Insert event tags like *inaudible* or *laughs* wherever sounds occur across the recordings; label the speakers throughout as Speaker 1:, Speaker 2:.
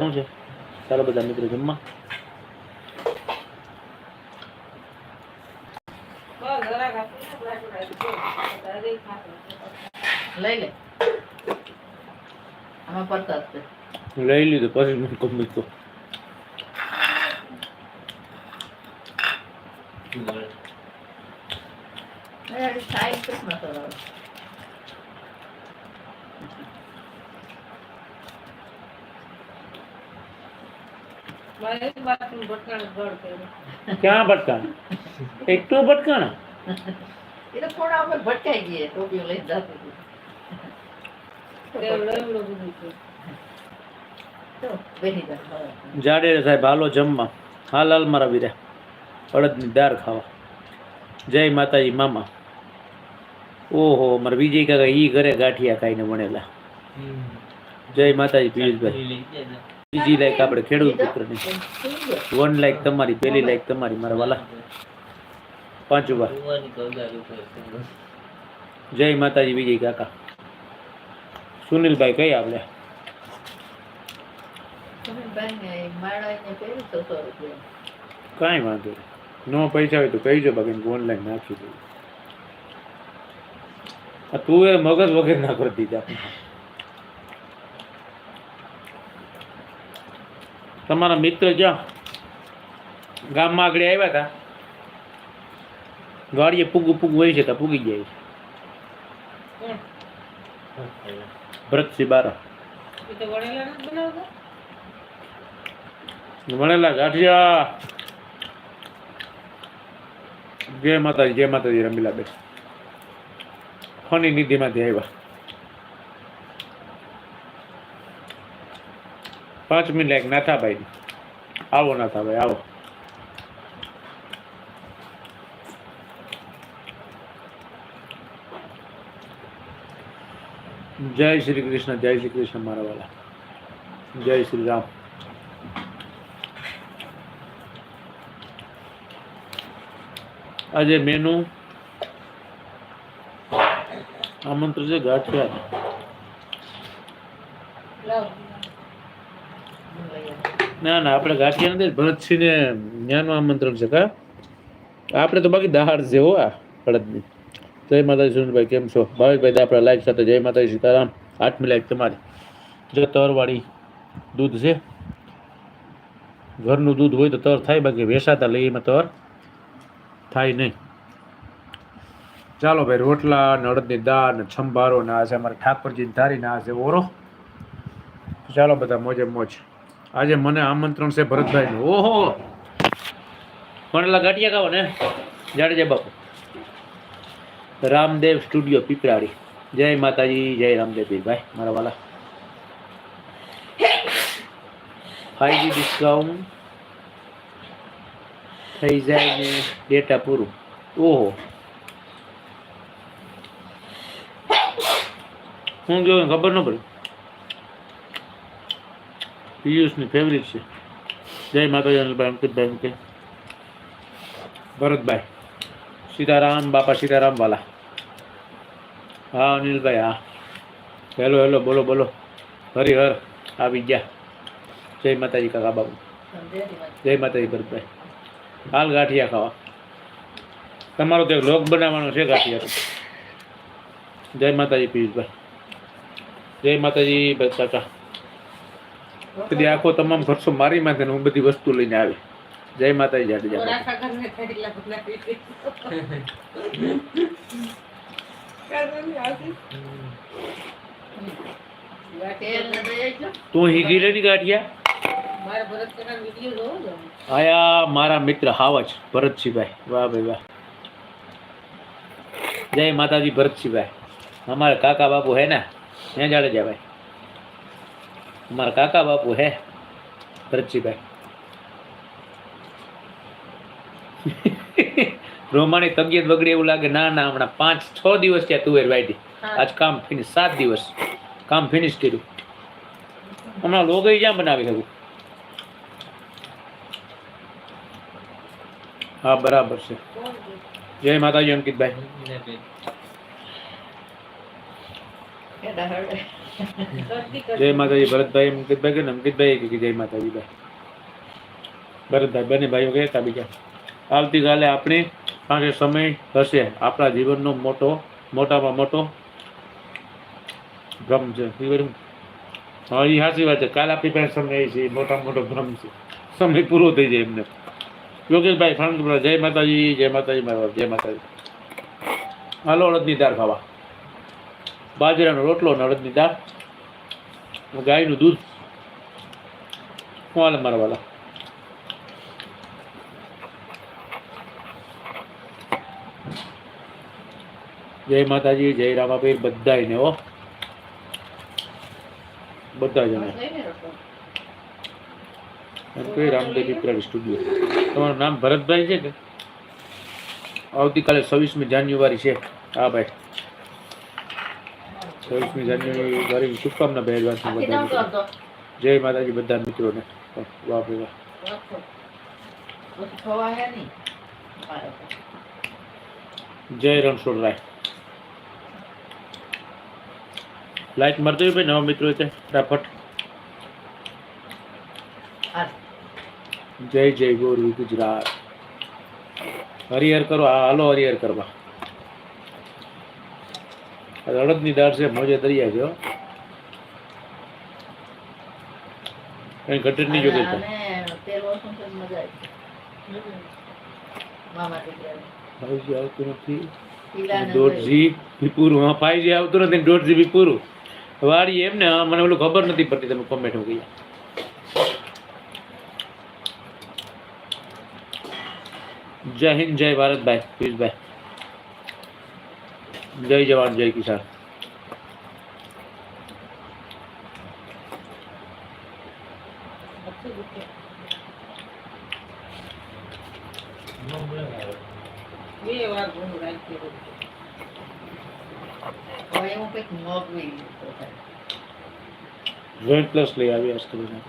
Speaker 1: શું છે? ચાલો બધા મિત્રો જમવા.
Speaker 2: લઈ
Speaker 1: લીધું પછી મને ગમી તો.
Speaker 2: સાઈડ પર મસાલો આવે.
Speaker 1: ક્યાં ભટકાણ? એક ભટકાણ? ભટકાણા
Speaker 2: એ થોડા વખત ભટકાઈ ગઈ ટોપીઓ લઈને જાતી હતી. તો બેસી જા, હવે.
Speaker 1: જાડેજા સાહેબ હાલો જમવા. હાલ હાલ મારા વીરા. અડદની દાળ ખાવા. જય માતાજી મામા. ઓહો મારા વિજય કાકા ઈ ઘરે ગાંઠિયા ખાઈને મળેલા જય માતાજી પિયુષભાઈ. બીજી લાઈક આપણે ખેડૂત પુત્રની વન લાઈક તમારી, પહેલી લાઈક તમારી, મારા વાલા. પાંચ વાર. જય માતાજી, વિજય કાકા. સુનિલભાઈ કઈ આપણે. કાંઈ વાંધો નો પૈસા હોય તો કહીજો બાકી ઓનલાઈન નાખી દઉં. તું એ મગજ વગર ના કરી દીધા. તમારા મિત્ર જ્યાં ગામમાં આગળ આવ્યા હતા ગાડીએ પૂગું પૂગું હોય છે પૂગી જાય છે. ભરતસિંહ બારા. વણેલા ગાંઠિયા. જય માતાજી જય માતાજી રમીલા બેન. ફની નિધિમાંથી આવ્યા. પાંચ મિનિટ લાયક નાથાભાઈ આવો નાથાભાઈ આવો. જય શ્રી કૃષ્ણ, જય શ્રી કૃષ્ણ મારા વાલા. જય શ્રી રામ. આજે મેનુ આમંત્રણ છે ગાંઠિયા. ના ના, આપણે ગાંઠિયા નથી ભરતસિંહને જ્ઞાનનું આમંત્રણ છે, કા? આપણે તો બાકી દહાડ છે, હો, આ હળદની. જય માતાજી સુનિલભાઈ કેમ છો? ભાવિકભાઈ આપણા લાઈક સાથે, જય માતાજી, સીતારામ. આઠમી લાઈક તમારી. જો તરવાળી દૂધ છે, ઘરનું દૂધ હોય તો તર થાય, બાકી વેસાતા લઈએ એમાં તર થાય નહીં. ચાલો ભાઈ, રોટલા ને અડદની દાળ છંભારો ને છે અમારે ઠાકોરજીની ધારી ને આ છે ઓરો. ચાલો બધા મોજે મોજ. આજે મને આમંત્રણ છે ભરતભાઈનું. ઓહો! પણ ગાંઠિયા ખાવા ને. જાડેજા બાપુ. રામદેવ સ્ટુડિયો પીપળાડી જય માતાજી, જય રામદેવ ભાઈ, મારા વાલા. ફાઈવજી ડિસ્કાઉન્ટ થઈ જાય ને ડેટા પૂરું. ઓહો! હું ગયો ખબર ન પડી. પિયુષની ફેવરિટ છે જય માતાજી અનિલભાઈ અંકિતભાઈ મૂકે ભરતભાઈ સીતારામ બાપા સીતારામ વાલા હા અનિલભાઈ હા હેલો હેલો બોલો બોલો હરિહર આવી ગયા જય માતાજી કાકા બાબુ જય માતાજી ભરતભાઈ હાલ ગાંઠિયા ખાવા તમારો એક લોક બનાવવાનો છે ગાંઠિયા જય માતાજી પિયુષભાઈ જય માતાજી કાકા કદી આખો તમામ ભરસો મારી માથે હું બધી વસ્તુ લઈને આવી. જય માતાજી જાડેજા તું હી ગીલે ની ગાંઠિયા આયા મારા મિત્ર હાવજ ભરતસિંહભાઈ વાહ ભાઈ વાહ. જય માતાજી ભરતસિંહભાઈ અમારા કાકા બાપુ હે ને? ત્યાં જાડેજા ભાઈ. મારા કાકા બાપુ હે ભરતજીભાઈ. રોમાણી તબિયત બગડે એવું લાગે ના ના હમણાં પાંચ છ દિવસ ત્યાં તુવેર વાયદી આજ કામ ફિનિશ સાત દિવસ. કામ ફિનિશ કર્યું. હમણાં લોકો જ્યાં બનાવી શકું? હા બરાબર છે. જય માતાજી અંકિતભાઈ. જય માતાજી, ભરતભાઈ, અંકિતભાઈ કે અંકિતભાઈ કે જય માતાજી ભાઈ ભરતભાઈ, બંને ભાઈઓ કહેતા બીજા. આવતીકાલે આપણે પાસે સમય હશે. આપણા જીવનનો મોટો, મોટામાં મોટો ભ્રમ છે? હા એ સાચી વાત છે. કાલ આપણી પાસે સમય છે. મોટામાં મોટો ભ્રમ છે. સમય પૂરો થઈ જાય એમને. યોગેશભાઈ ફાંકપુરા જય માતાજી જય માતાજી, મારા જય માતાજી. હાલો, અડદની દાળ ખાવા. બાજરાનો રોટલો નળદની દાળ. ગાયનું દૂધ. વાલ મારવાલા મારા જય માતાજી, જય રામાપીર, બધાયને હો. બધા જણા રામદેવી પીપળા સ્ટુડિયો. તમારું નામ ભરતભાઈ છે કે? આવતીકાલે છવ્વીસમી જાન્યુઆરી છે. હા, ભાઈ. છવ્વીસમી જાન્યુઆરી શુભકામના બે એડવાન્સમાં બધા. જય માતાજી બધા મિત્રોને. વાહ ભાઈ વાહ. જય રણછોડ રાય. લાઈક મારતો હોય ભાઈ નવા મિત્રો છે ફટાફટ. જય જય ગોરવી ગુજરાત. હરિહર કરો હાલો હરિહર કરવા. અડદની દાળ છે મોજે દરિયા છે. કઈ ઘટે નહીં જોગે. ફાઈવજી આવતું નથી.
Speaker 2: પીલાને
Speaker 1: દોઢ
Speaker 2: જોઈ.
Speaker 1: જીબી પૂરું હા ફાઈવજી આવતું નથી દોઢ જીબી પૂરું. વાળી એમ ને મને ઓલું ખબર નથી પડતી તમે કોમેન્ટ મૂકી જય હિન્દ જય ભારતભાઈ પિયુષભાઈ. જય જવાન જય કિસાન. જોઈન્ટ પ્લસ લઈ આવી આજ કરીને.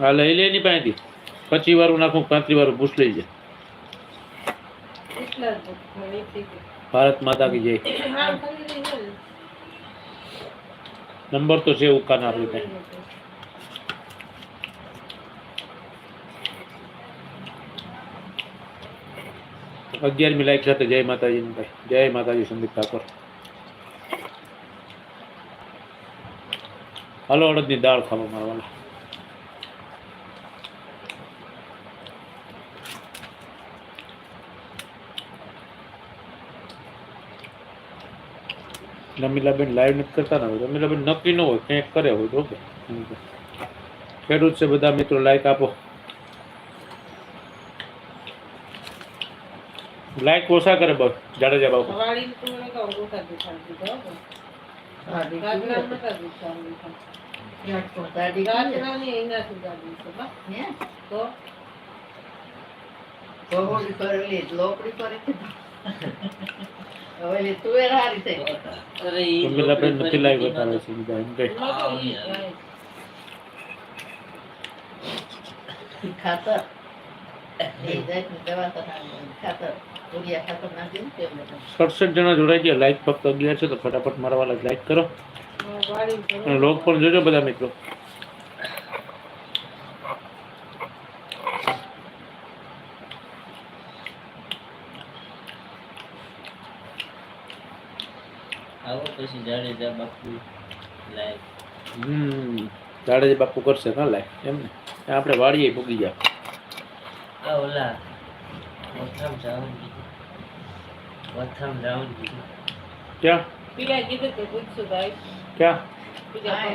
Speaker 1: હા લઈ લે એની પાસેથી. પચી વારું નાખું પાંત્રી વારું લઈ જાય. ભારત માતા કી જય. નંબર તો છે ઉકાના આપણી પાસે અગિયારમી લાઈક સાથે જય માતાજી ભાઈ. જય માતાજી સંદીપ ઠાકોર. હાલો અડદની દાળ ખાવા મારા રમીલાબેન લાઈવ નથી કરતા ને હોય રમીલાબેન નક્કી ન હોય કંઈક કરે હોય તો ખેડૂત છે બધા મિત્રો લાઈક આપો. લાઈક ઓછા કરે બસ જાડેજા બાપુ
Speaker 2: લોપડી કરી. હવે તુવેર હારી થઈ.
Speaker 1: નથી લાઈવ બતાવે છે એમ
Speaker 2: ખાતર.
Speaker 1: સડસઠ જણા જોડાઈ ગયા. લાઈક ફક્ત અગિયાર છે તો ફટાફટ મારા વાળા લાઈક કરો. લોક પણ જોજો બધા મિત્રો
Speaker 3: આવો પછી જાડેજા બાપુ લાઈક
Speaker 1: હમ જાડેજા બાપુ કરશે ના લાઈક એમ ને? આપણે વાડીએ ભૂગી જાય
Speaker 3: આ ઓલા વથામ કીધું. વથામ કીધું.
Speaker 1: ક્યાં? ક્યાં?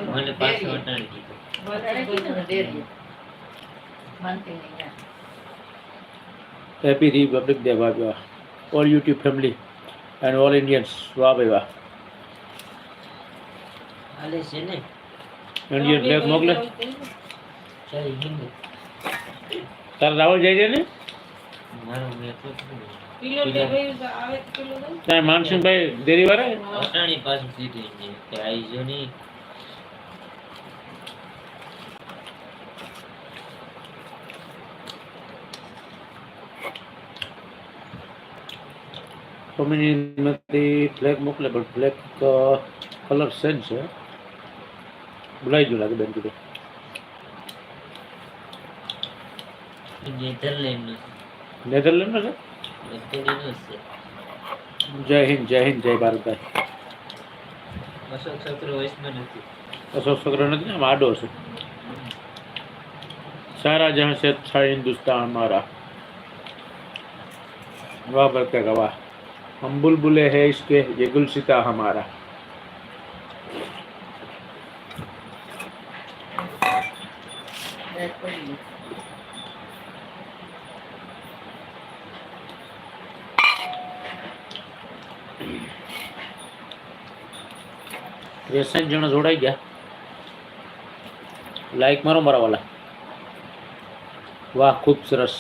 Speaker 3: મને પાછું વટાણી કીધું.
Speaker 2: વધારે કીધું ને ડેરીએ. માનતી નહીં ના.
Speaker 1: હેપી રિપબ્લિક ડે ભાઈ વાહ all YouTube family and all Indians વાહ ભાઈ વાહ
Speaker 3: હાલે છે ને.
Speaker 1: ઇન્ડિયન ફ્લેગ મોકલે.
Speaker 3: ચાલ હિન્દ.
Speaker 1: તારે રાવલ જાય છે ને? માનસિંહભાઈ દેરી વાળા
Speaker 3: વટાણી પાછું એને કે આઈ નહીં
Speaker 1: કોમ્યુનિટીમાંથી ફ્લેગ મોકલે પણ ફ્લેગ કલર સેમ છે. ભૂલાઈ ગયું લાગે બેન કીધું
Speaker 3: નેધરલેન્ડ
Speaker 1: નેધરલેન્ડ છે
Speaker 3: નું છે
Speaker 1: જય હિન્દ જય હિન્દ જય ભારતભાઈ
Speaker 3: અશોક ચક્ર વયસમાં નથી
Speaker 1: અશોક ચક્ર નથી ને આમ આડો છે સારા જહાં છે અચ્છા હિન્દુસ્તાન हमारा वाह बरका का वाह हम बुलबुले हैं इसके ये गुलसिता हमारा ત્રેસઠ જણા જોડાઈ ગયા. લાઈક મારો મારા વાલા. વાહ ખૂબ સરસ.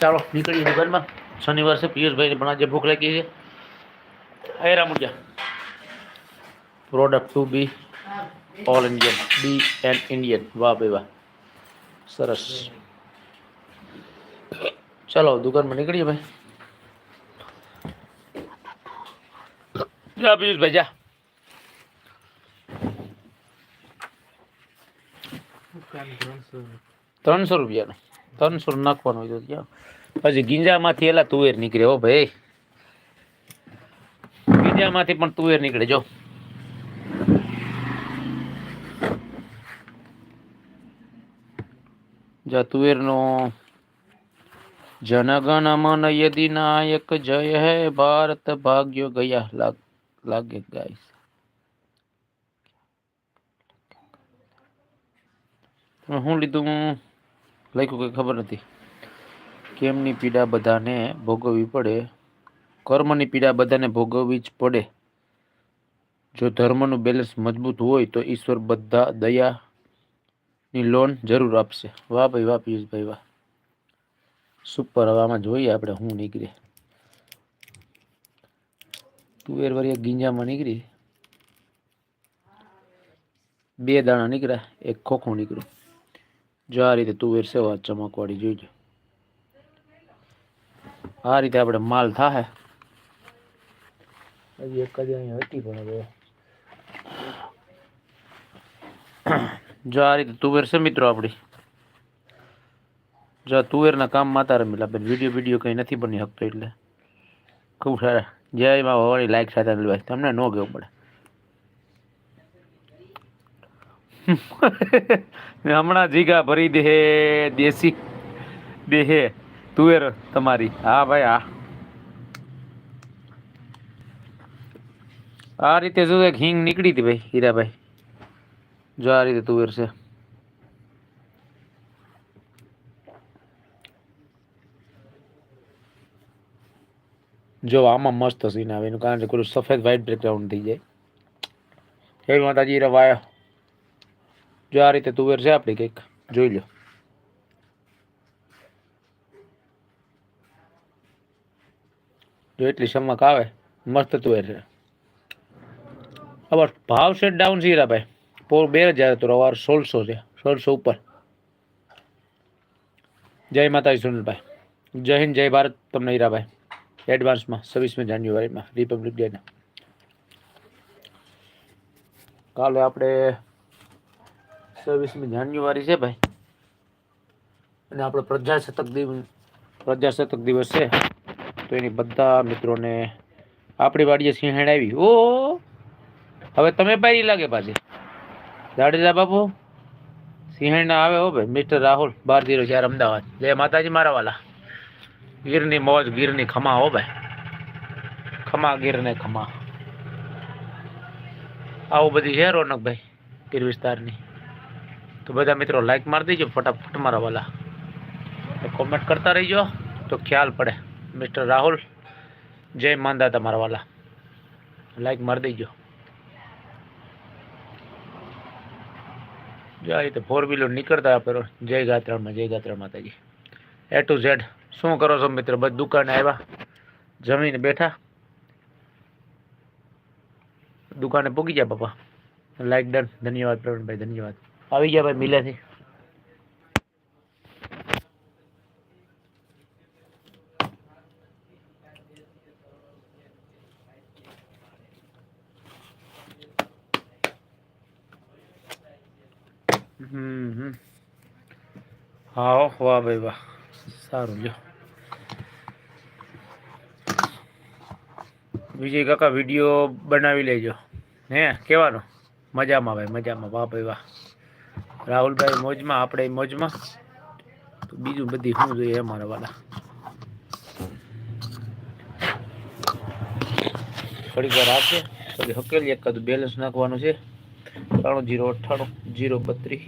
Speaker 1: ચાલો નીકળીએ દુકાનમાં. શનિવાર છે પિયુષભાઈને પણ આજે ભૂખ લાગી છે. હેરા મુજા product to
Speaker 2: be
Speaker 1: all Indian be and Indian વાહ ભાઈ વાહ. સરસ. ચાલો, દુકાનમાં નીકળીએ ભાઈ. જા, પિયુષભાઈ, જા. ત્રણસો રૂપિયાનો. ત્રણસો નાખવાનો હોય તો હજી ગીંજામાંથી એલા તુવેર નીકળે હો ભાઈ. ગીંજામાંથી પણ તુવેર નીકળે, જો. જા તુવેરનો જનગણ મન યદિ નાયક જય હે ભારત, ભાગ્યો ગયા લાગ ગાય. તમે શું લીધું? લખ્યું કંઈ ખબર નથી. કેમની પીડા બધાને ભોગવવી પડે? કર્મની પીડા બધાને ભોગવવી જ પડે. જો ધર્મનું બેલેન્સ મજબૂત હોય તો ઈશ્વર બધા દયાની લોન જરૂર આપશે. વાહ ભાઈ, વાહ પિયુષભાઈ વાહ. સુપર હવે આમાં જોઈએ આપણે શું નીકળે તુવેર વરિયા ગીંજામાં નીકળી. બે દાણા નીકળ્યા, એક ખોખું નીકળ્યું. જો આ રીતે તુવેર વાત ચમકવાળી જોઈજો. આ રીતે આપણે માલ થાય હજી એક જ અહીંયા હતી પણ હવે. જો આ રીતે તુવેર છે મિત્રો આપણી જો તુવેરના કામ માતા રમેલા બેન વીડિયો વીડિયો કંઈ નથી બની શકતો એટલે. ખૂબ સારા. જય માં ભવાની લાઈક સાથે તમને ન કહેવું પડે. *laughs* હમણાં જીગા ભરી દે દેશી. દેહે તુવેર તમારી. હા ભાઈ, હા. આ રીતે જો એક હિંગ નીકળી હતી ભાઈ, હીરાભાઈ. જો આ રીતે તુવેર છે. જો આમાં મસ્ત સીન આવે, એનું કારણ કે પેલું સફેદ વ્હાઈટ બેકગ્રાઉન્ડ થઈ જાય. હે માતાજી રવાયા જો આ રીતે તુવેર છે આપણી કંઈક, જોઈ લો. જો એટલી ચમક આવે, મસ્ત તુવેર છે. હવે ભાવ સેટ ડાઉન છે હીરાભાઈ. પોર બે હજાર હતો, રવાર સોળસો છે, સોળસો ઉપર. જય માતાજી સુનિલભાઈ. જય હિન્દ, જય ભારત, તમને હીરાભાઈ. એડવાન્સમાં છવ્વીસમી જાન્યુઆરીમાં રિપબ્લિક ડેના કાલે આપણે છવ્વીસમી જાન્યુઆરી છે ભાઈ. અને આપણે પ્રજાસત્તાક દિવસ પ્રજાસત્તાક દિવસ છે. તો એની બધા મિત્રોને આપણી વાડીએ સિંહણ આવી ઓ હવે તમે પહેરી લાગે પાછી. જાડેજા બાપુ. સિંહણ આવે હો ભાઈ, મિસ્ટર રાહુલ, બાર જીરો ચાર અમદાવાદ. જય માતાજી, મારા વાલા. ગીરની મોજ, ગીરની ખમા હો ભાઈ. ખમા, ગીરને ખમા. આવું બધી છે રોનકભાઈ ગીર વિસ્તારની. તો બધા મિત્રો લાઈક મારી દેજો, ફટાફટ મારા વાલા. કોમેન્ટ કરતા રહીજો, તો ખ્યાલ પડે. મિસ્ટર રાહુલ, જય માંદા તમારા વાલા. લાઈક મારી દેજો. જો રીતે ફોર વ્હીલર નીકળતા આપેલો જય ગાત્રામાં, જય ગાત્રા માતાજી. એ ટુ ઝેડ શું કરો છો મિત્ર? બસ દુકાને આવ્યા? જમીને બેઠા? દુકાને પૂગી જાય પપ્પા? લાઈક ડન ધન્યવાદ, પ્રવીણભાઈ, ધન્યવાદ. આવી ગયા ભાઈ, મિલેથી હમ હમ હા વાહ ભાઈ, વાહ. સારું, લ્યો. વિજય કાકા, વીડિયો બનાવી લેજો. હે કહેવાનો મજામાં ભાઈ, મજામાં. વાહ ભાઈ, વાહ. રાહુલભાઈ મોજમાં, આપણે મોજમાં. તો બીજું બધી શું જોઈએ અમારા વાલા થોડીક વાર આપશે પછી હકેલી એકાદું બેલેન્સ નાખવાનું છે. ત્રાણું જીરો અઠ્ઠાણું, જીરો બત્રીસ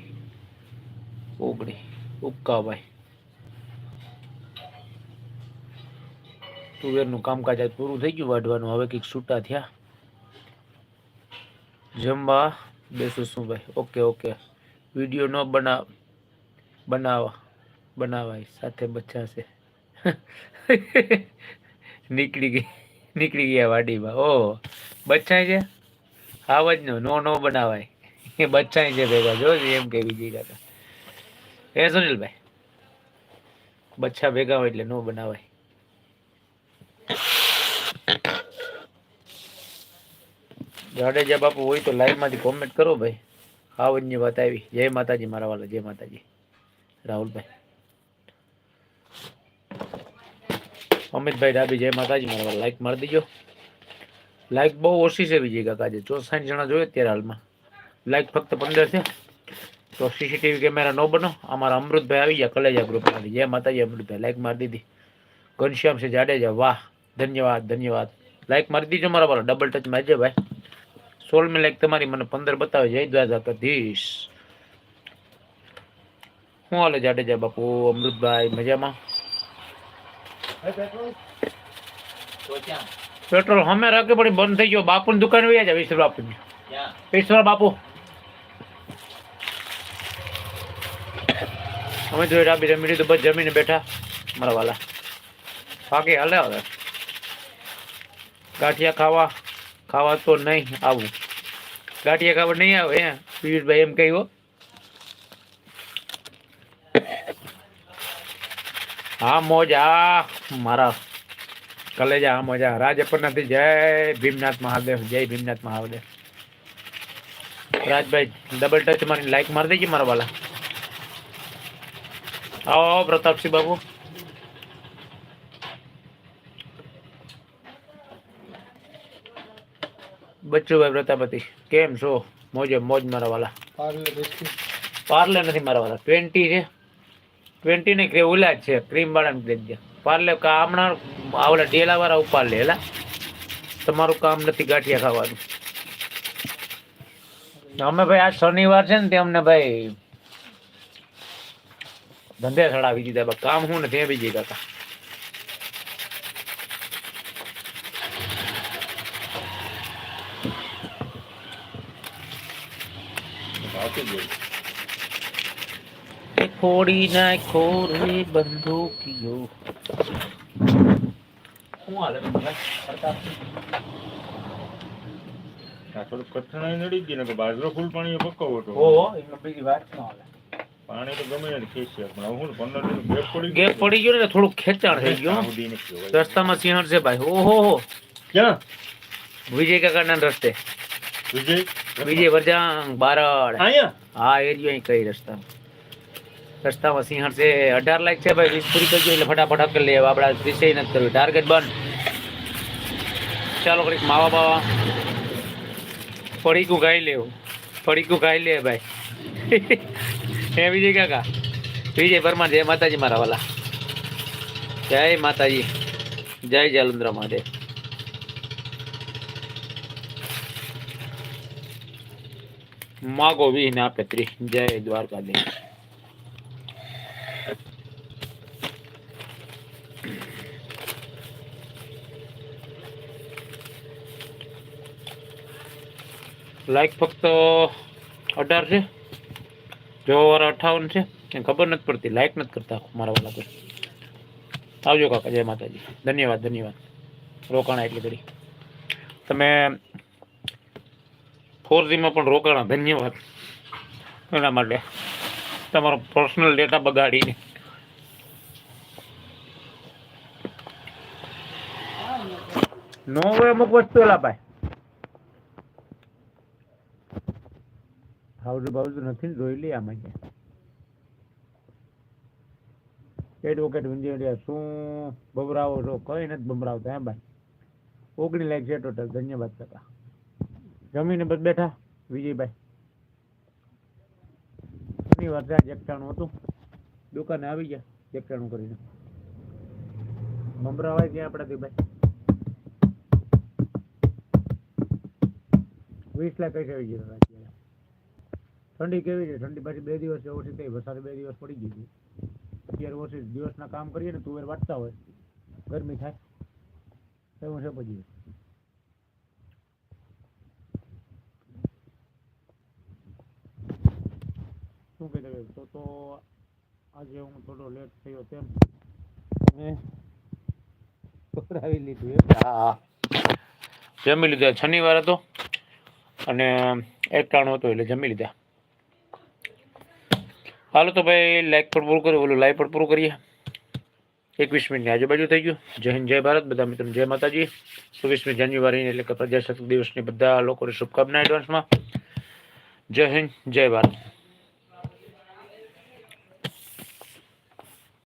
Speaker 1: ઓગણી ઉક્કા તુવેરનું કામકાજ આજ પૂરું થઈ ગયું વાઢવાનું, હવે કંઈક છૂટા થયા. જમવા બેસું શું ભાઈ. ઓકે ઓકે વીડિયો ન બનાવ, બનાવા, બનાવાય. સાથે બચ્ચા છે. *laughs* નીકળી ગઈ, નીકળી ગયા વાડીમાં. ઓહો બચ્ચા છે? આવજ નો નો નો બનાવાય. *laughs* એ બચ્ચા છે ભેગા. જો એમ કે બીજી કાકા એ સુનિલભાઈ. બચ્ચા ભેગા હોય એટલે નો બનાવાય. જાડેજા બાપુ હોય તો લાઈવમાંથી કોમેન્ટ કરો ભાઈ. આવજની વાત આવી. જય માતાજી મારા વાલા, જય માતાજી. રાહુલભાઈ. અમિતભાઈ ડાબી, જય માતાજી મારા વાલા. લાઈક મારી દીજો. લાઈક બહુ ઓછી છે વિજય કાકા આજે ચોસાઠ જણા જોઈએ અત્યારે હાલમાં. લાઈક ફક્ત પંદર છે. તો સીસીટીવી કેમેરા ન બનો. અમારા અમૃતભાઈ આવી ગયા કલેજા ગ્રુપમાંથી જય માતાજી અમૃતભાઈ લાઈક મારી દીધી. ઘનશ્યામ છે જાડેજા. વાહ. ધન્યવાદ ધન્યવાદ. લાઈક મારી દીજો મારા વાળા. ડબલ ટચ મારજે ભાઈ. સોળ મે લાઈક તમારી મને પંદર બતાવે જય દ્વારકાધીશ. શું હાલે જાડેજા બાપુ? અમૃતભાઈ મજામાં? પેટ્રોલ હમે રાખે પણ બંધ થઈ ગયો. બાપુની દુકાન વહી જાય વિશ્વ બાપુની વિશ્વ બાપુ. અમે જોઈ રાબી રમી લીધું બસ જમીને બેઠા મારા વાલા બાકી હાલે હવે. ગાંઠિયા ખાવા ખાવા તો નહીં આવું. ગાંઠિયા ખાવા નહીં આવે, હે? પિયુષભાઈ એમ કહ્યું, હા. મોજ મારા કલેજા હા મોજા. રાજપરનાથી જય ભીમનાથ મહાદેવ, જય ભીમનાથ મહાદેવ. રાજભાઈ ડબલ ટચ મારી લાઈક મારી દેજે મારા વાલા. આવો આવો પ્રતાપસિંહ બાબુ બચ્ચુભાઈ પ્રતાપતિ કેમ છો મોજે મોજ મારા વાલા પાર્લે નથી મારા વાલા ટ્વેન્ટી છે ટ્વેન્ટી ને ક્રે ઓલા જ છે ક્રીમ વાળા દેજે પાર્લે કા હમણાં આવલા ડેલા વાળા ઉપાડ લે એલા તમારું કામ નથી ગાંઠિયા ખાવાનું અમે ભાઈ આજ શનિવાર છે ને તે અમને ભાઈ ધંધે સડાવી દીધા બા કામ હું ને તે જઈ કાકા ખોડી નાખો રે બંદૂકીઓ. શું હાલે
Speaker 4: થોડુંક કઠણાઈ નડી ગઈ ને કે બાજરો ફૂલ પાણી પકવો હતો
Speaker 1: ઓહો એમાં બીજી વાત ન હાલે.
Speaker 4: પાણી તો ગમે એને ખેંચે પણ હું પંદર દિન ગેપ પડી
Speaker 1: ગેપ પડી ગયો ને થોડું ખેંચાણ થઈ ગયો રસ્તામાં સિંહણ છે ભાઈ. ઓહો હો
Speaker 4: ક્યાં?
Speaker 1: વિજય કાકાના રસ્તે.
Speaker 4: વિજય?
Speaker 1: વિજય વરજાંગ બારડ.
Speaker 4: અહીંયા?
Speaker 1: હા એરિયો અહીં કઈ રસ્તા રસ્તામાં સિંહણ છે. અઢાર લાખ છે ભાઈ વીસ પૂરી કરજો એટલે ફટાફટ હકેલ લે આપડા વિષય નથી કર્યું. ટાર્ગેટ બંધ. ચાલો કરીશ માવા બાવા. પડીકું ખાઈ લેવું. પડીકું ખાઈ લે ભાઈ. હે, વિજય કાકા. વિજય પરમાર જય માતાજી મારા વાલા. જય માતાજી. જય જાલુંદ્ર મહાદેવ. માગો વીહ ને આપે ત્રીસ જય દ્વારકાધીશ. લાઈક ફક્ત અઢાર છે? જોવાવાળા અઠાવન છે કંઈ ખબર નથી પડતી લાઈક નથી કરતા મારા વાળા કોઈ આવજો કાકા, જય માતાજી. ધન્યવાદ ધન્યવાદ. રોકાણા એટલી ઘડી તમે ફોરજીમાં પણ રોકાણા, ધન્યવાદ. એના માટે તમારો પર્સનલ ડેટા બગાડીને. નો અમુક વસ્તુ ભાઈ. હાઉસ બાઉસ નથી જોઈ લે આમાં કે. એડવોકેટ વિંજિયા શું બબરાવો છો? કઈ નથી બબરાવતા એમ ભાઈ. ઓગણી લાખ છે ટોટલ ધન્યવાદ કાકા. જમીને બસ બેઠા, વિજયભાઈ. ઘણી છે આજ એકટાણું હતું. દુકાને આવી ગયા એકટાણું કરીને. બમરાવાય ત્યાં આપણાથી ભાઈ? વીસ લાખ કઈ આવી ગયા અત્યારે ઠંડી કેવી છે? ઠંડી પાછી બે દિવસ ઓછી થઈ. વરસાદ બે દિવસ પડી ગઈ હતી અત્યારે ઓછી દિવસના કામ કરીએ ને તુવેર વાટતા હોય. ગરમી થાય. એવું છે પછી. શું કહેતા હતા? તો તો આજે હું થોડો લેટ થયો તેમ. મેં પકડાવી લીધું એમ. હા. જમી લીધા. શનિવાર હતો અને એકાણું હતું એટલે જમી લીધા. હાલો તો ભાઈ લાઈક પણ પૂરું કર્યું, ઓલું લાઈવ પણ પૂરું કરીએ. એકવીસ મિનિટની આજુબાજુ થઈ ગયું. જય હિન્દ, જય ભારત, બધા મિત્રો જય માતાજી. છવ્વીસમી જાન્યુઆરી એટલે કે પ્રજાસત્તાક દિવસની બધા લોકોને શુભકામના એડવાન્સમાં જય હિન્દ, જય ભારત.